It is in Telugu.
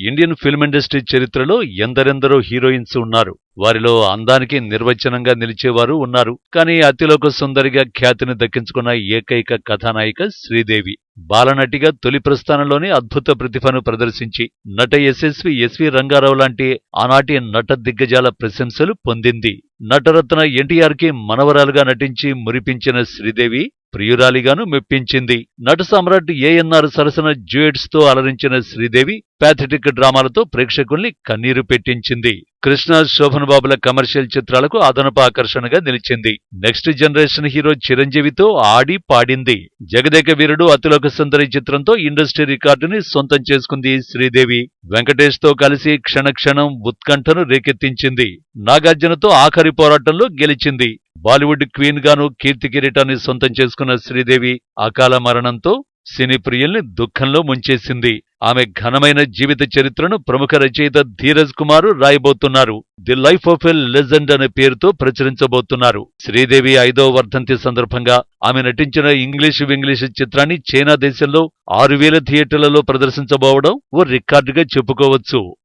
ఇండియన్ ఫిల్మ్ ఇండస్ట్రీ చరిత్రలో ఎందరెందరో హీరోయిన్స్ ఉన్నారు. వారిలో అందానికి నిర్వచనంగా నిలిచేవారు ఉన్నారు. కానీ అతిలోక సుందరిగా ఖ్యాతిని దక్కించుకున్న ఏకైక కథానాయిక శ్రీదేవి. బాలనటిగా తొలి ప్రస్థానంలోనే అద్భుత ప్రతిభను ప్రదర్శించి నట యశస్వి ఎస్వి రంగారావు లాంటి ఆనాటి నట దిగ్గజాల ప్రశంసలు పొందింది. నటరత్న ఎన్టీఆర్కి మనవరాలుగా నటించి మురిపించిన శ్రీదేవి ప్రియురాలిగాను మెప్పించింది. నట సామ్రాట్ ఏఎన్ఆర్ సరసన డ్యూయట్స్ అలరించిన శ్రీదేవి ప్యాథటిక్ డ్రామాలతో ప్రేక్షకుల్ని కన్నీరు పెట్టించింది. కృష్ణ శోభన్ బాబుల కమర్షియల్ చిత్రాలకు అదనపు ఆకర్షణగా నిలిచింది. నెక్స్ట్ జనరేషన్ హీరో చిరంజీవితో ఆడి పాడింది. జగదేక వీరుడు అతిలోక సుందరి చిత్రంతో ఇండస్ట్రీ రికార్డుని సొంతం చేసుకుంది శ్రీదేవి. వెంకటేష్తో కలిసి క్షణక్షణం ఉత్కంఠను రేకెత్తించింది. నాగార్జునతో ఆఖరి పోరాటంలో గెలిచింది. బాలీవుడ్ క్వీన్ గాను కీర్తి కిరీటాన్ని సొంతం చేసుకున్న శ్రీదేవి అకాల మరణంతో సినీ ప్రియుల్ని దుఃఖంలో ముంచేసింది. ఆమె ఘనమైన జీవిత చరిత్రను ప్రముఖ రచయిత Dheeraj Kumar రాయబోతున్నారు. The life of a legend అనే పేరుతో ప్రచురించబోతున్నారు. శ్రీదేవి ఐదో వర్ధంతి సందర్భంగా ఆమె నటించిన ఇంగ్లీషు వింగ్లీషు చిత్రాన్ని చైనా దేశంలో ఆరు వేల థియేటర్లలో ప్రదర్శించబోవడం ఓ రికార్డుగా చెప్పుకోవచ్చు.